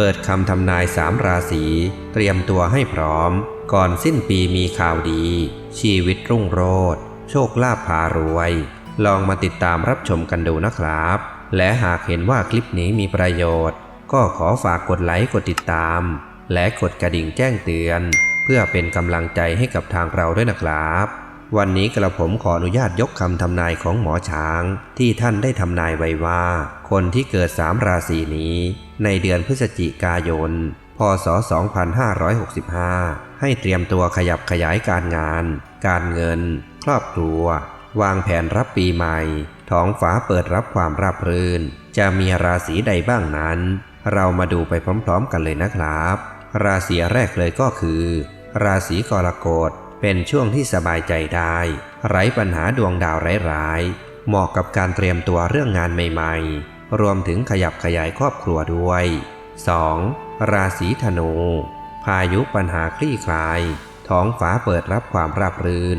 เปิดคำทำนายสามราศีเตรียมตัวให้พร้อม ก่อนสิ้นปีมีข่าวดี ชีวิตรุ่งโรจน์โชคลาภพารวย ลองมาติดตามรับชมกันดูนะครับ และหากเห็นว่าคลิปนี้มีประโยชน์ ก็ขอฝากกดไลค์กดติดตาม และกดกระดิ่งแจ้งเตือน เพื่อเป็นกำลังใจให้กับทางเราด้วยนะครับ วันนี้กระผมขออนุญาตยกคำทำนายของหมอช้าง ที่ท่านได้ทำนายไว้ว่า คนที่เกิดสามราศีนี้ ในเดือนพฤศจิกายน พศ 2565 ให้เตรียมตัวขยับขยายการงาน การเงิน ครอบครัว วางแผนรับปีใหม่ ท้องฟ้าเปิดรับความราบรื่น จะมีราศีใดบ้างนั้น เรามาดูไปพร้อมๆกันเลยนะครับ ราศีแรกเลยก็คือ ราศีกรกฎเป็นช่วงที่สบายใจได้ ไร้ปัญหาดวงดาวร้ายๆเหมาะกับการเตรียมตัวเรื่องงานใหม่ๆ รวมถึงขยับขยายครอบครัวด้วย 2. ราศีธนู พายุปัญหาคลี่คลาย ท้องฟ้าเปิดรับความราบรื่น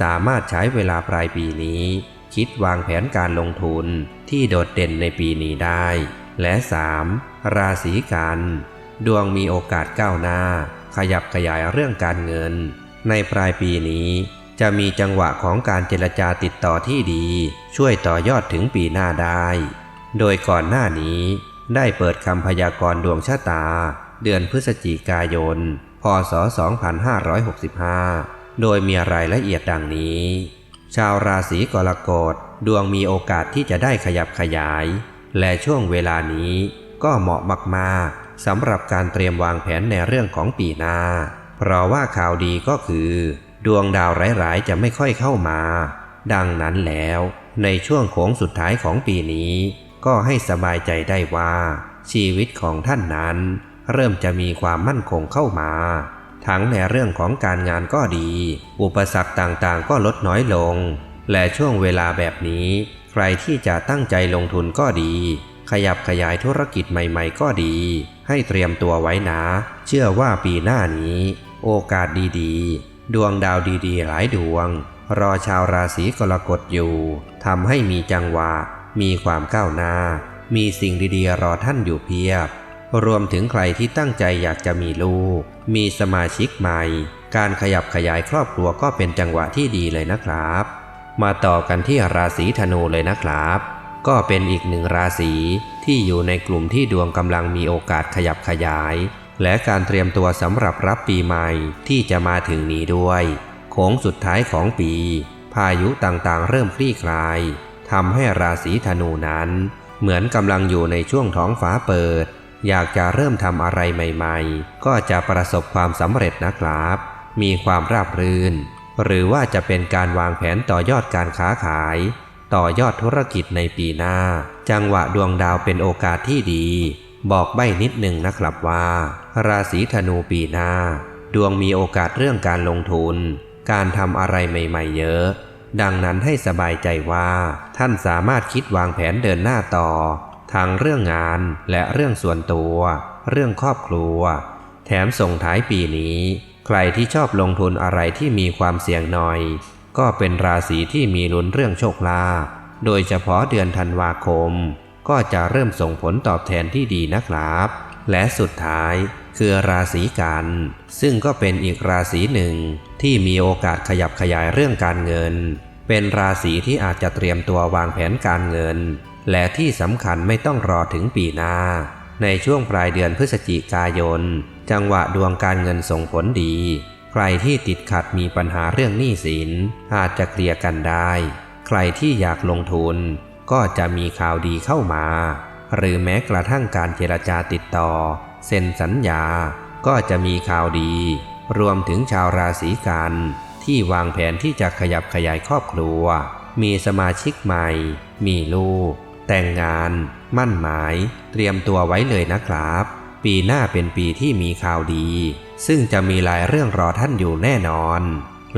สามารถใช้เวลาปลายปีนี้ คิดวางแผนการลงทุนที่โดดเด่นในปีนี้ได้ และ 3. ราศีกัน ดวงมีโอกาสก้าวหน้า ขยับขยายเรื่องการเงิน ในปลายปีนี้จะมีจังหวะของการเจรจาติดต่อที่ดี ช่วยต่อยอดถึงปีหน้าได้ โดยก่อนหน้านี้ได้เปิดคำพยากรณ์ดวงชะตา เดือนพฤศจิกายน พศ 2565 โดยมีรายละเอียดดังนี้ ชาวราศีกรกฎดวงมีโอกาสที่จะได้ขยับขยาย และช่วงเวลานี้ก็เหมาะมากๆสำหรับการเตรียมวางแผนในเรื่องของปีหน้า เพราะว่าข่าวดีก็คือ ดวงดาวร้ายๆจะไม่ค่อยเข้ามา ดังนั้นแล้ว ในช่วงโค้งสุดท้ายของปีนี้ ก็ให้สบายใจได้ว่า ชีวิตของท่านนั้น เริ่มจะมีความมั่นคงเข้ามา ทั้งในเรื่องของการงานก็ดี อุปสรรคต่างๆ ก็ลดน้อยลง และช่วงเวลาแบบนี้ ใครที่จะตั้งใจลงทุนก็ดี ขยับขยายธุรกิจใหม่ๆ ก็ดี ให้เตรียมตัวไว้นะ เชื่อว่าปีหน้านี้ โอกาสดีๆ ดวงดาวดีๆ หลายดวง รอชาวราศีกรกฎอยู่ทำให้มีจังหวะ มีความก้าวหน้า มีสิ่งดีๆรอท่านอยู่เพียบ รวมถึงใครที่ตั้งใจอยากจะมีลูก มีสมาชิกใหม่ การขยับขยายครอบครัวก็เป็นจังหวะที่ดีเลยนะครับ มาต่อกันที่ราศีธนูเลยนะครับ ก็เป็นอีกหนึ่งราศีที่อยู่ในกลุ่มที่ดวงกำลังมีโอกาสขยับขยาย และการเตรียมตัวสำหรับรับปีใหม่ที่จะมาถึงนี้ด้วยโค้งสุดท้ายของปี พายุต่างๆ เริ่มคลี่คลาย ทำให้ราศีธนูนั้น เหมือนกำลังอยู่ในช่วงท้องฟ้าเปิด อยากจะเริ่มทำอะไรใหม่ๆ ก็จะประสบความสำเร็จนะครับ มีความราบรื่น หรือว่าจะเป็นการวางแผนต่อยอดการค้าขาย ต่อยอดธุรกิจในปีหน้า จังหวะดวงดาวเป็นโอกาสที่ดี บอกใบ้นิดหนึ่งนะครับว่า ราศีธนูปีหน้า ดวงมีโอกาสเรื่องการลงทุน การทำอะไรใหม่ ๆ เยอะ ดังนั้นให้สบายใจว่า ท่านสามารถคิดวางแผนเดินหน้าต่อ ทั้งเรื่องงานและเรื่องส่วนตัว เรื่องครอบครัว แถมส่งท้ายปีนี้ ใครที่ชอบลงทุนอะไรที่มีความเสี่ยงหน่อย ก็เป็นราศีที่มีลุ้นเรื่องโชคลาภโดยเฉพาะเดือนธันวาคม ก็จะเริ่มส่งผลตอบแทนที่ดีนะครับ และสุดท้าย คือราศีกัน ซึ่งก็เป็นอีกราศีหนึ่งที่มีโอกาสขยับขยายเรื่องการเงิน เป็นราศีที่อาจจะเตรียมตัววางแผนการเงิน และที่สำคัญไม่ต้องรอถึงปีหน้า ในช่วงปลายเดือนพฤศจิกายน จังหวะดวงการเงินส่งผลดี ใครที่ติดขัดมีปัญหาเรื่องหนี้สิน อาจจะเคลียร์กันได้ ใครที่อยากลงทุนก็จะมีข่าวดีเข้ามา หรือแม้กระทั่งการเจรจาติดต่อ เซ็นสัญญาก็จะมีข่าวดี รวมถึงชาวราศีกันที่วางแผนที่จะขยับขยายครอบครัว มีสมาชิกใหม่ มีลูก แต่งงาน มั่นหมาย เตรียมตัวไว้เลยนะครับ ปีหน้าเป็นปีที่มีข่าวดี ซึ่งจะมีหลายเรื่องรอท่านอยู่แน่นอน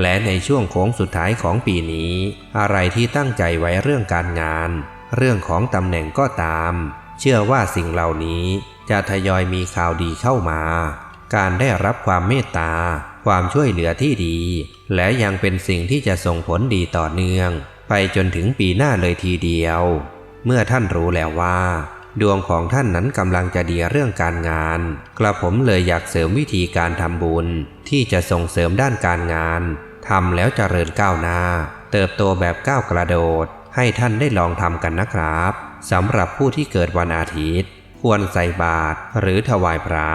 และในช่วงโค้งสุดท้ายของปีนี้ อะไรที่ตั้งใจไว้เรื่องการงาน เรื่องของตำแหน่งก็ตาม เชื่อว่าสิ่งเหล่านี้จะทยอยมีข่าวดีเข้ามา การได้รับความเมตตา ความช่วยเหลือที่ดี และยังเป็นสิ่งที่จะส่งผลดีต่อเนื่อง ไปจนถึงปีหน้าเลยทีเดียว เมื่อท่านรู้แล้วว่า ดวงของท่านนั้นกำลังจะดีเรื่องการงาน กระผมเลยอยากเสริมวิธีการทำบุญ ที่จะส่งเสริมด้านการงานทำแล้วเจริญก้าวหน้า เติบโตแบบก้าวกระโดด ให้ท่านได้ลองทำกันนะครับ สำหรับผู้ที่เกิดวันอาทิตย์ ควรใส่บาตรหรือถวายพระ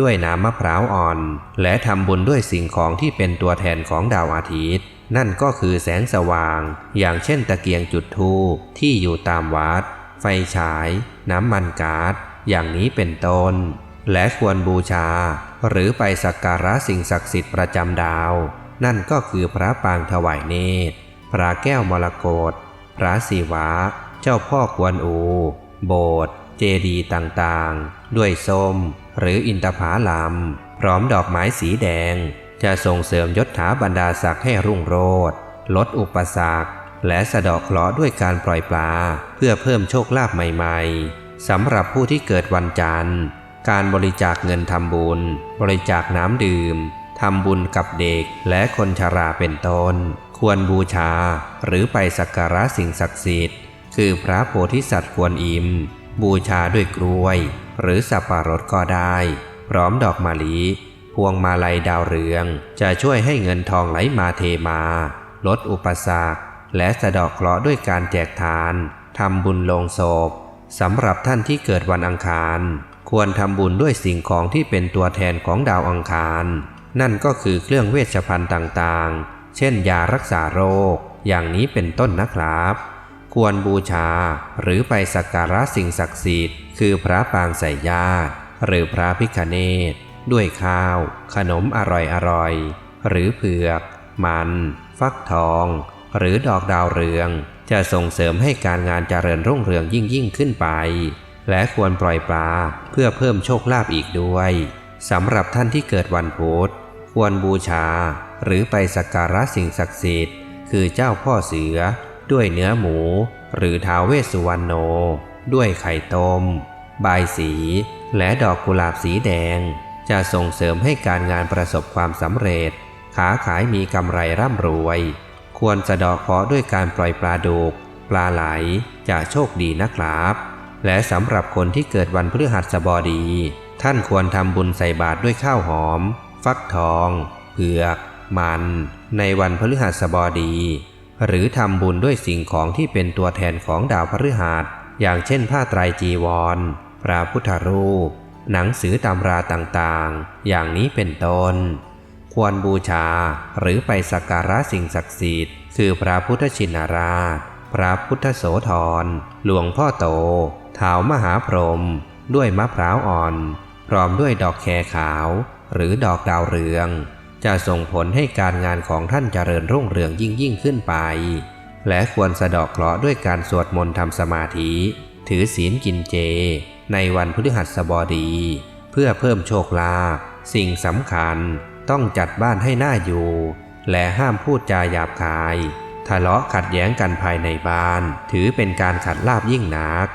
ด้วยน้ำมะพร้าวอ่อน และทำบุญด้วยสิ่งของที่เป็นตัวแทนของดาวอาทิตย์ นั่นก็คือแสงสว่าง อย่างเช่นตะเกียงจุดธูปที่อยู่ตามวัด ไฟฉาย น้ำมันกา๊าซอย่างนี้เป็นต้น และควรบูชา หรือไปสักการะสิ่งศักดิ์สิทธิ์ประจำดาว นั่นก็คือพระปางถวายเนตร พระแก้วมรกตพระศิวะ เจ้าพ่อกวนอู โบสถ์เจดีย์ต่างๆ ด้วยส้ม หรืออินทผาลัมพร้อมดอกไม้สีแดง จะส่งเสริมยศถาบรรดาศักดิ์ให้รุ่งโรจน์ลดอุปสรรคและสะดอกเคราะห์ด้วยการปล่อยปลา เพื่อเพิ่มโชคลาภใหม่ๆสำหรับผู้ที่เกิดวันจันทร์ การบริจาคเงินทำบุญ บริจาคน้ำดื่มทำบุญกับเด็กและคนชราเป็นต้น ควรบูชาหรือไปสักการะสิ่งศักดิ์สิทธิ์ คือพระโพธิสัตว์ควรอิม บูชาด้วยกล้วย หรือสับปะรดก็ได้ พร้อมดอกมะลิพวงมาลัยดาวเรือง จะช่วยให้เงินทองไหลมาเทมา ลดอุปสรรค และสะดอกเคราะห์ด้วยการแจกทานทำบุญลงศพสำหรับท่านที่เกิดวันอังคาร ควรทำบุญด้วยสิ่งของที่เป็นตัวแทนของดาวอังคาร นั่นก็คือเครื่องเวชภัณฑ์ต่างๆ เช่นยารักษาโรค อย่างนี้เป็นต้นนะครับ ควรบูชาหรือไปสักการะสิ่งศักดิ์สิทธิ์คือพระปางใส่ญาติหรือพระพิคเนตด้วยข้าว ขนมอร่อยๆ หรือเผือก มัน ฟักทอง หรือดอกดาวเรือง จะส่งเสริมให้การงานเจริญรุ่งเรืองยิ่งยิ่งขึ้นไป และควรปล่อยปลาเพื่อเพิ่มโชคลาภอีกด้วยสำหรับท่านที่เกิดวันพุธควรบูชา หรือไปสักการะสิ่งศักดิ์สิทธิ์ คือเจ้าพ่อเสือ ด้วยเนื้อหมู หรือท้าวเวสสุวรรณโน ด้วยไข่ต้ม บายสี และดอกกุหลาบสีแดง จะส่งเสริมให้การงานประสบความสำเร็จ ขาขายมีกำไรร่ำรวย ควรสะดอกเคราะห์ด้วยการปล่อยปลาดุก ปลาไหล จะโชคดีนะครับ และสำหรับคนที่เกิดวันพฤหัสบดี ท่านควรทำบุญใส่บาตรด้วยข้าวหอม ฟักทอง เผือก มัน ในวันพฤหัสบดี หรือทำบุญด้วยสิ่งของที่เป็นตัวแทนของดาวพฤหัสอย่างเช่นผ้าไตรจีวร พระพุทธรูป หนังสือตำราต่างๆ อย่างนี้เป็นต้น ควรบูชาหรือไปสักการะสิ่งศักดิ์สิทธิ์ คือพระพุทธชินราช พระพุทธโสธร หลวงพ่อโตท้าวมหาพรหมด้วยมะพร้าวอ่อน พร้อมด้วยดอกแคขาว หรือดอกดาวเรือง จะส่งผลให้การงานของท่านเจริญรุ่งเรืองยิ่งยิ่งขึ้นไป และควรสะดอกเคราะห์ด้วยการสวดมนต์ทำสมาธิ ถือศีลกินเจ ในวันพฤหัสบดี เพื่อเพิ่มโชคลาภสิ่งสำคัญต้องจัดบ้านให้หน่าอยู่ และห้ามพูดจาหยาบคาย ทะเลาะขัดแย้งกันภายในบ้าน ถือเป็นการขัดลาบยิ่งนัก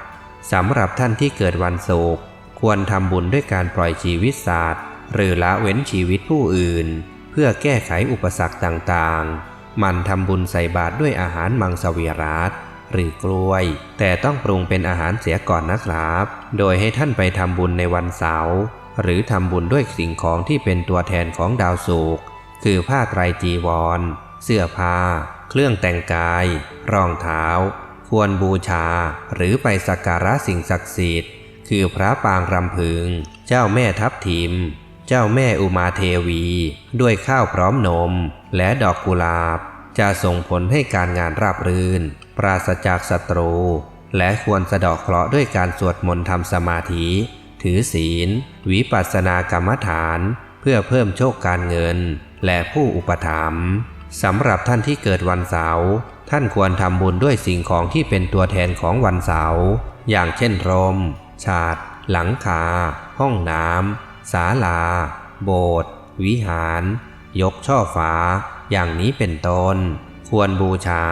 สำหรับท่านที่เกิดวันศุกร์ควรทำบุญด้วยการปล่อยชีวิตสัตว์หรือละเว้นชีวิตผู้อื่น พื่อแก้ไขอุปสรรคต่างๆ มันทำบุญใส่บาตรด้วยอาหารมังสวิรัตหรือกล้วย แต่ต้องปรุงเป็นอาหารเสียก่อนนะครับ โดยให้ท่านไปทำบุญในวันเสาร์หรือทำบุญด้วยสิ่งของที่เป็นตัวแทนของดาวศุกคือผ้าไตรจีวร เสื้อผ้า เครื่องแต่งกาย รองเท้า ควรบูชา หรือไปสักการะสิ่งศักดิ์สิทธิ์ คือพระปางรำพึง เจ้าแม่ทับทิม เจ้าแม่อุมาเทวี ด้วยข้าวพร้อมนม และดอกกุหลาบ จะส่งผลให้การงานราบรื่น ปราศจากศัตรู และควรสะเดอกเคราะห์ด้วยการสวดมนต์ทำสมาธิ ถือศีล วิปัสสนากรรมฐาน เพื่อเพิ่มโชคการเงิน และผู้อุปถัมภ์สำหรับท่านที่เกิดวันเสาร์ท่านควรทำบุญด้วยสิ่งของที่เป็นตัวแทนของวันเสาร์อย่างเช่นร่มฉาด หลังคา ห้องน้ำ ศาลา โบสถ์วิหาร ยกช่อฟ้า อย่างนี้เป็นต้น ควรบูชา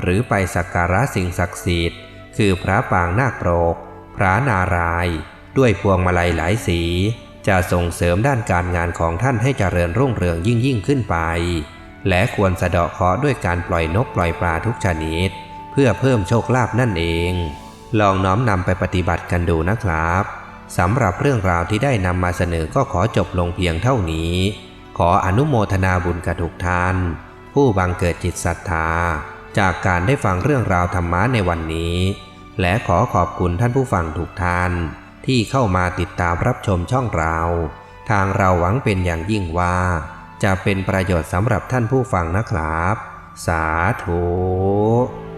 หรือไปสักการะสิ่งศักดิ์สิทธิ์ คือพระปางนาคโปรก พระนารายณ์ด้วยพวงมาลัยหลายสี จะส่งเสริมด้านการงานของท่านให้เจริญรุ่งเรืองยิ่งยิ่งขึ้นไป และควรสะเดาะเคราะห์ด้วยการปล่อยนกปล่อยปลาทุกชนิด เพื่อเพิ่มโชคลาภนั่นเอง ลองน้อมนำไปปฏิบัติกันดูนะครับ สำหรับเรื่องราวที่ได้นำมาเสนอก็ขอจบลงเพียงเท่านี้ ขออนุโมทนาบุญกับทุกท่าน ผู้บังเกิดจิตศรัทธา จากการได้ฟังเรื่องราวธรรมะในวันนี้ และขอขอบคุณท่านผู้ฟังทุกท่าน ที่เข้ามาติดตามรับชมช่องเรา ทางเราหวังเป็นอย่างยิ่งว่า จะเป็นประโยชน์สำหรับท่านผู้ฟังนะครับ สาธุ